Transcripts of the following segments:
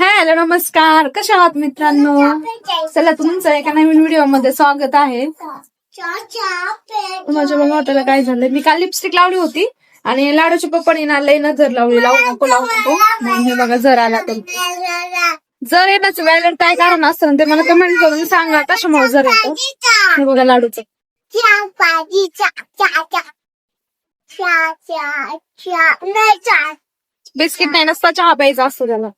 Hello नमस्कार. कशा आहात मित्रांनो? चला तुमचं एका नवीन व्हिडिओमध्ये स्वागत आहे. माझ्या मग हॉटेलला काय झालंय? मी काल लिपस्टिक लावली होती आणि लाडूच्या पप्पाने ना लई नजर लावली लावू नको लावू नको. हे बघा जर आला तर. जर येण्याचं वेळेला काय कारण असतं ना ते मला कमेंट करून सांगा कशामुळे जर येतो. हे बघा लाडूचं. बिस्किट नाही नसता चहा प्यायचा असतो त्याला.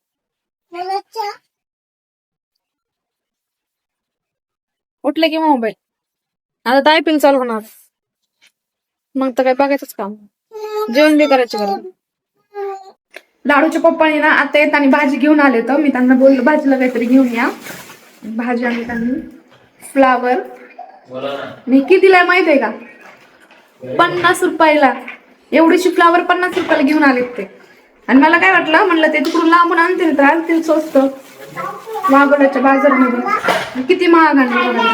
उठले की मोबाईल. आता तर आयपीएल चालू होणार. मग तर काय बघायचंच काम. जेवण बी करायचं गरज लाडूच्या पप्पाने ना आता येताना भाजी घेऊन आले तर मी त्यांना बोललो भाजीला काहीतरी घेऊन या. भाजी आणली त्यांनी. फ्लावर मी कितीला माहीत आहे का? पन्नास रुपयाला. एवढीशी फ्लावर पन्नास रुपयाला घेऊन आलेत ते. आणि मला काय वाटलं? म्हणलं ते तिकडून लांबून आणतील तर आणतील स्वस्त. वाघोड्याच्या बाजारमध्ये. किती महाग आणली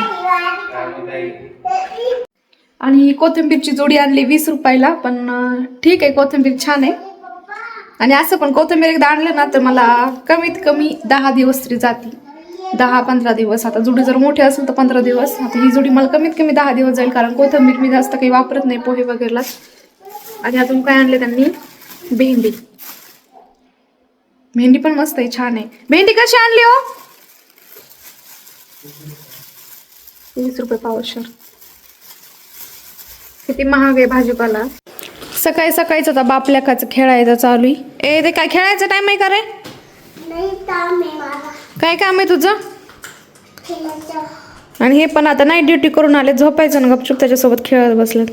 आणि कोथिंबीरची जोडी आणली वीस रुपयाला पण ठीक आहे कोथिंबीर छान आहे. आणि असं पण कोथिंबीर एकदा आणलं ना तर मला कमीत कमी दहा दिवस तरी जाते दहा पंधरा दिवस. आता जुडी जर मोठी असेल तर पंधरा दिवस. आता ही जुडी मला कमीत कमी दहा दिवस जाईल कारण कोथिंबीर मी जास्त काही वापरत नाही पोहे वगैरेला. आणि अजून काय आणले त्यांनी? भेंडी. भेंडी पण मस्त आहे छान आहे. भेंडी कशी आणली हो? वीस रुपये पावशर किती महाग आहे भाजीपाला. सकाळी सकाळीच आता बापल्याकाचं खेळायचं चालू आहे. ए ते काय खेळायचं टाइम आहे का रे? काय काम आहे तुझं? आणि हे पण आता नाईट ड्युटी करून आले झोपायचं ना गपचूप त्याच्यासोबत खेळत बसले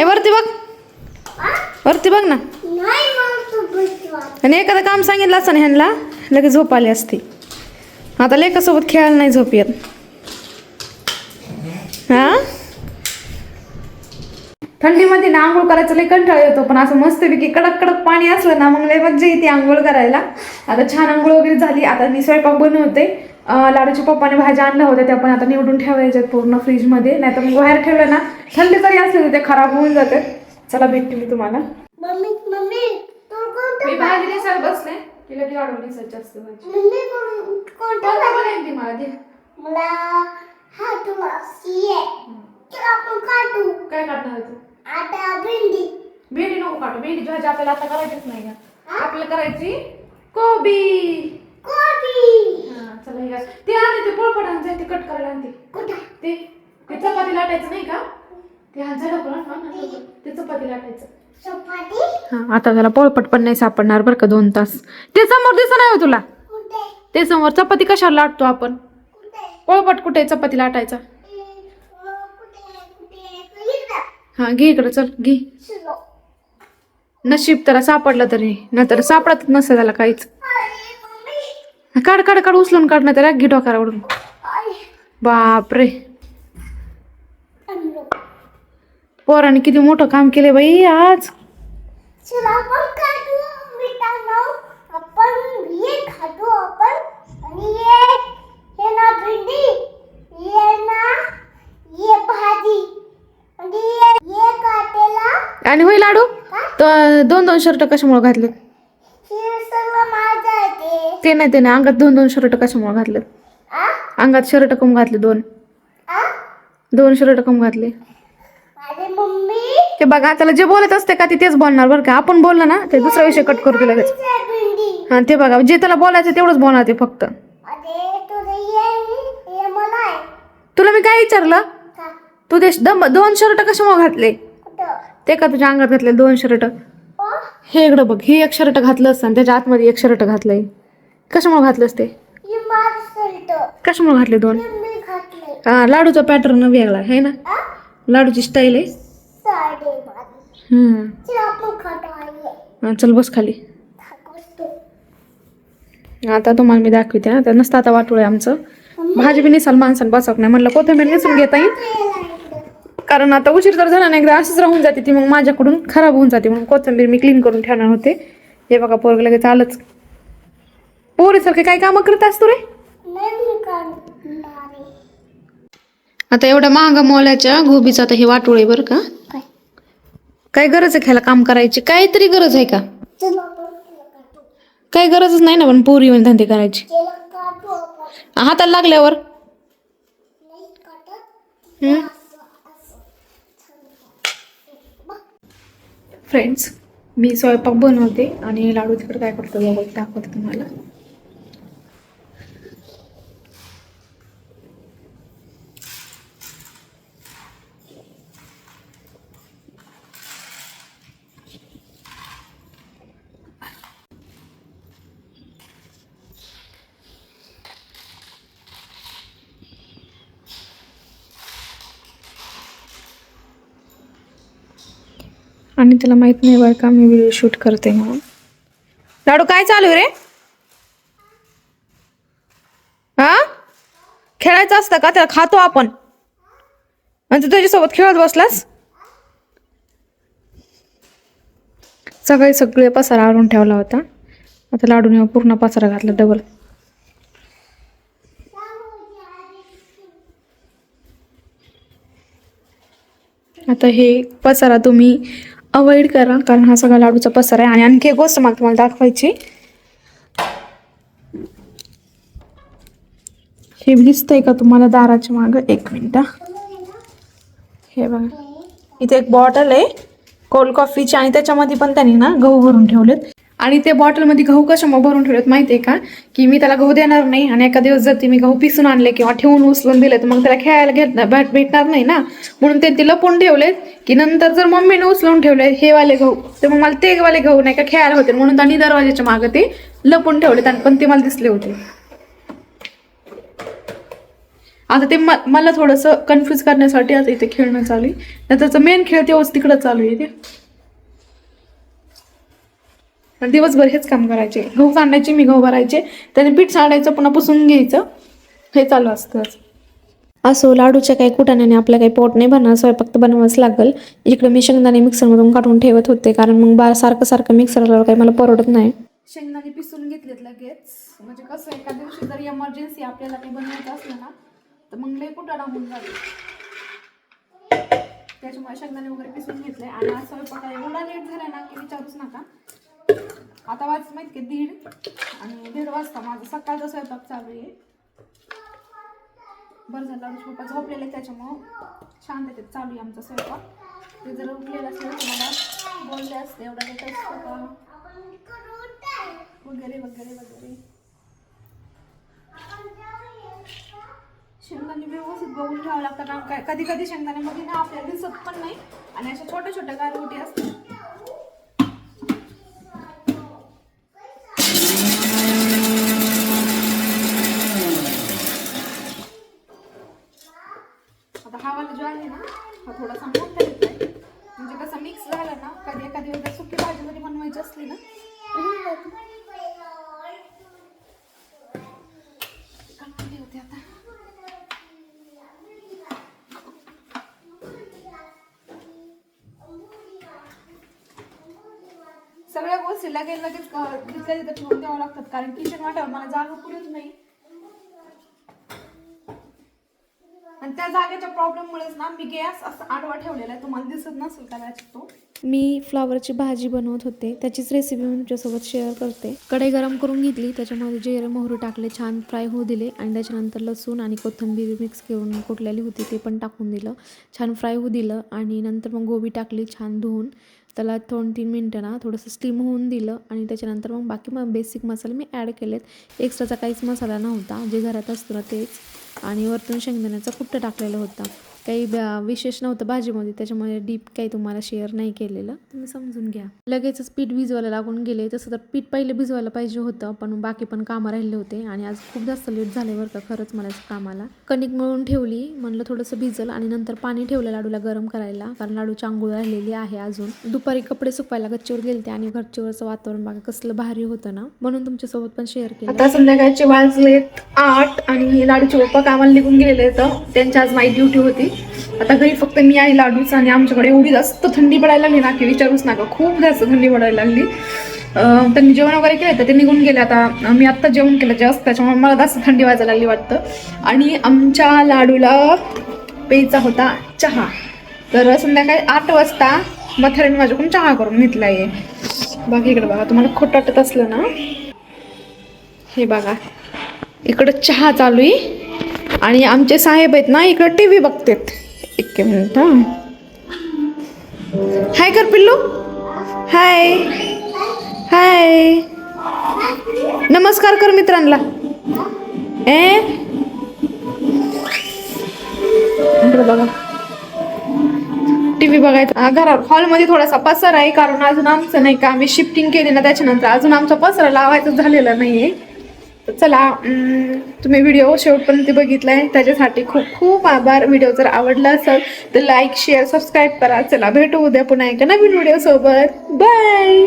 ए वरती बघ. वरती बघ ना. आणि एखादं काम सांगितलं असं ना ह्यांना लगेच झोप आली असती. आता लेकासोबत खेळायला नाही झोप येत. हा? थंडीमध्ये ना आंघोळ करायचं लय कंटाळा येतो पण असं मस्तपैकी कडक कडक पाणी असलं ना मग लय मज्जा येते आंघोळ करायला. आता छान आंघोळ वगैरे झाली आता मी स्वयंपाक बनवते. लाडूच्या पप्पाने भाज्या आणल्या होत्या त्या पण आता निवडून ठेवायच्यात पूर्ण फ्रीजमध्ये. नाही तर मग बाहेर ठेवलं ना थंडी जरी असली तरी ते खराब होऊन जाते. चला भेटते मी तुम्हाला. मी भाजी दिसायला बसले. की लगे वाढवून दिसायची असते भाजी कोणता बनवेल ती मला दे मला हा तुला ये चल आपण काटू काय काढणार आहे तू? आता भेंडी. भेंडी नको काढू. भेंडी भाजी आपल्याला आता करायचीच नाही का? आपल्याला करायची कोबी. कोबी. हा चला हे. ते आणते ते पोळपट आणते ते कट करायला आणते. कुठं? ते ते चपाती लाटायचं नाही का? ते हा झालं पण. ते चपाती लाटायचं. हा आता त्याला पोळपट पण नाही सापडणार बरं का दोन तास. ते समोर दिसत नाही हो तुला. ते समोर चपाती कशाला लाटतो आपण? पोळपट कुठे चपाती लाटायचा? हा घे इकडं चल घे. नशीब त्याला सापडलं तरी नाहीतर सापडत नसतं त्याला काहीच. काढ काढ काढ उचलून काढ नाही त्याला घे डोक्यावरून बापरे. पोराने किती मोठं काम केले बाई आज. आणि ये ना भेंडी ये ना ये भाजी. आणि ये ये काटेला. आणि होई लाडू? तर दोन दोन शर्ट कशामुळे घातले हे ते. नाही ते नाही. अंगात दोन दोन शर्ट कशामुळे घातले अंगात शर्ट कम घातले दोन. दोन शर्ट कम घातले. ते बघा त्याला जे बोलत असते का ते तेच बोलणार बरं का. आपण बोललं ना ते दुसरा विषय कट करतो लगेच. हा ते बघा जे त्याला बोलायचं तेवढंच बोलणार ते फक्त. तुला मी काय विचारलं? तू ते दम दोन शर्ट कशामुळे घातले? ते का तुझ्या अंगात घातले दोन शर्ट? हे इकडं बघ हे एक शर्ट घातलं असतं त्याच्या आतमध्ये एक शर्ट घातलंय. कशामुळे घातलंस ते? माझं सल्ट कशामुळे घातले दोन? घातले हा लाडूचा पॅटर्न वेगळा आहे ना? लाडूची स्टाईल आहे. हम्म. चल बस खाली. आता तुम्हाला मी दाखवते ना नसतं आता वाटोळ आहे आमचं. भाजी बी नेसाल माणसानं बसवत नाही. म्हणलं कोथिंबीर नेसून घेता येईल. कारण आता उशीर तर झाला नाही एकदा असंच राहून जाते ती मग माझ्याकडून खराब होऊन जाते. म्हणून कोथिंबीर मी क्लीन करून ठेवणार होते. हे बघा पोरग लगेच आलंच. पोरीसारखे काय कामं करत असतो रे? आता एवढ्या महागा मोलाच्या गोबीचा आता हे वाटोळ आहे बरं का. काय गरज आहे खायला काम करायची? काहीतरी गरज आहे का? काही गरजच नाही ना पण पुरी म्हणजे धंदे करायची. हाताला लागल्यावर? हम्म. फ्रेंड्स मी स्वयंपाक बनवते आणि लाडू तिकडे काय करतो बघा दाखवते तुम्हाला. आणि त्याला माहीत नाही बरं का मी व्हिडिओ शूट करते म्हणून. लाडू काय चालू आहे रे? हा? खेळायचं असतं का? त्याला खातो आपण. आणि तू खेळत बसलास? सकाळी सगळे पसारा आणून ठेवला होता. आता लाडूने पूर्ण पसारा घातला डबल आता हे पसारा तुम्ही अवॉइड करा कारण हा सगळा लाडूचा पसर आहे. आणि आणखी एक गोष्ट मला तुम्हाला दाखवायची हे दिसतंय का तुम्हाला दाराच्या मागं? एक मिनिट हे. बघा. इथे एक बॉटल आहे. कोल्ड कॉफीची आणि त्याच्यामध्ये पण त्यांनी ना गहू भरून ठेवलेत. आणि ते बॉटलमध्ये गहू कशामुळे भरून ठेवलेत माहिती आहे का? की मी त्याला गहू देणार नाही आणि एका दिवस जर ते मी गहू पिसून आणले किंवा ठेवून उचलून दिले तर मग त्याला खेळायला घेत भेट भेटणार नाही ना. म्हणून ते ते लपून ठेवलेत की नंतर जर मम्मीने उचलून ठेवले हे वाले गहू तर मग मला ते वाले गहू नाही का खेळायला होते. म्हणून त्यांनी दरवाजाच्या मागं ते लपून ठेवलेत आणि पण ते मला दिसले होते. आता ते म मला थोडंसं कन्फ्यूज करण्यासाठी आता इथे खेळणं चालू आहे. नाही त्याचा मेन खेळ तेव्हाच तिकडं चालू आहे ते दिवसभर हेच काम करायचे. गहू सांडायचे मी गहू भरायचे. त्याने पीठ सांडायचं पुन्हा पुसून घ्यायचं. हे चालू असतं असो लाडूच्या काही कुटाण्याने आपलं काही पोट नाही भरणार स्वयंपाक तर बनवावंच लागेल. इकडे मी शेंगदाणे मिक्सरमधून काढून ठेवत होते कारण मग बार सारखं सारखं मिक्सर लावलं काही मला परवडत नाही. शेंगदाणे पिसून घेतलेत लगेच. म्हणजे कसं एका दिवशी जर इमर्जन्सी आपल्याला काही बनवायचं असलं ना तर मग लई कुटाणा होऊन जाईल त्याच्यामुळे शेंगदाणे वगैरे पिसून घेतले. आणि आज स्वयंपाक एवढा लेट झाला ना की विचारूच नका. आता वाच माहीत की? दीड आणि दीड वाजता माझा सकाळचा स्वयंपाक चालू आहे. बरं झालं आमचे पप्पा झोपलेले आहेत त्याच्यामुळं शांततेत चालू आहे आमचा स्वयंपाक. ते जर उठलेलं असेल तर मला बोलले असते एवढा असतो वगैरे वगैरे वगैरे. शेंगदाणे व्यवस्थित बघून ठेवावं लागतं ना काय कधी कधी शेंगदाणे बघितलं आपल्याला दिसत पण नाही. आणि अशा छोट्या छोट्या गारगोटी असतात आता हा वाला जो आहे ना हा थोडासा मोठा येतोय म्हणजे कसं मिक्स झाला ना कधी एखादी वगैरे सुकी भाजी जरी बनवायची असली ना तर आता. सगळ्या गोष्टी लगेच लगेच घेतल्या तिथं ठेवून द्यावं लागतात. कारण किचन वाटावं मला जागा पुरत नाही. त्या जागेच्या प्रॉब्लेममुळेच ना मी गॅस असं आडवा ठेवलेला आहे. तुम्हाला दिसत नसेल कदाचित तो. मी फ्लावरची भाजी बनवत होते. त्याचीच रेसिपी मी तुमच्यासोबत शेअर करते. कढई गरम करून घेतली. त्याच्यामध्ये जिरे मोहरी टाकले छान फ्राय होऊ दिले. आणि त्याच्यानंतर लसूण आणि कोथिंबीर मिक्स करून कुटलेली होती ते पण टाकून दिलं. छान फ्राय होऊ दिलं. आणि नंतर मग गोबी टाकली छान धुवून. त्याला दोन तीन मिनटं ना थोडंसं स्टीम होऊन दिलं. आणि त्याच्यानंतर मग बाकी मग बेसिक मसाले मी ॲड केलेत. एक्स्ट्राचा काहीच मसाला नव्हता. जे घरात असतो ना तेच. आणि वरतून शेंगदाण्याचा कुट्टा टाकलेला होता. काही विशेष नव्हतं भाजीमध्ये त्याच्यामुळे डीप काही तुम्हाला शेअर नाही केलेलं. तुम्ही समजून घ्या. लगेचच पीठ भिजवायला लागून गेले तसं तर पीठ पहिले भिजवायला पाहिजे होतं पण बाकी पण कामं राहिले होते आणि आज खूप जास्त लेट झाले बरं का खरंच मला कामाला. कणिक मळून ठेवली म्हणलं थोडंसं भिजल आणि नंतर पाणी ठेवलं लाडूला गरम करायला कारण लाडूची आंघोळ राहिलेली आहे अजून. दुपारी कपडे सुकवायला गच्चीवर गेलते आणि गच्चीवरचं वातावरण बघा कसलं भारी होतं ना. म्हणून तुमच्यासोबत पण शेअर केलं. आता संध्याकाळचे वाजलेत आठ आणि लाडूचे पप्पा कामाला निघून गेलेले आहेत त्यांची आज नाईट ड्युटी होती. आता घरी फक्त मी आहे लाडूच आणि आमच्याकडे एवढी जास्त थंडी पडायला लागली ना की विचारूच नका. खूप जास्त थंडी पडायला लागली. त्यांनी जेवण वगैरे केलं तर ते निघून गेले. आता मी आत्ता जेवण केलं जास्त त्याच्यामुळे मला जास्त थंडी वाजायला लागली वाटतं. आणि आमच्या लाडूला प्यायचा होता चहा. तर संध्याकाळी आठ वाजता मथारीने माझ्याकडून चहा करून घेतला आहे बाकी इकडे बघा तुम्हाला खोट वाटत असलं ना? हे बघा इकडं चहा चालू आहे. आणि आमचे साहेब आहेत ना इकडं टी व्ही बघतात. एक मिनिट हाय कर पिल्लू. हाय हाय नमस्कार कर मित्रांना. ए? बघा. बघा टीव्ही बघायचा. घरा हॉलमध्ये थोडासा पसर आहे कारण अजून आमचं नाही का आम्ही शिफ्टिंग केली ना त्याच्यानंतर अजून आमचा पसरा लावायचा झालेला नाही आहे तर चला तुम्ही व्हिडिओ शेवटपर्यंत बघितलाय. त्याच्यासाठी खूप खूप आभार. व्हिडिओ जर आवडला असेल तर लाईक शेअर सबस्क्राईब करा. चला भेटू उद्या पुन्हा एका नवीन व्हिडिओ सोबत. बाय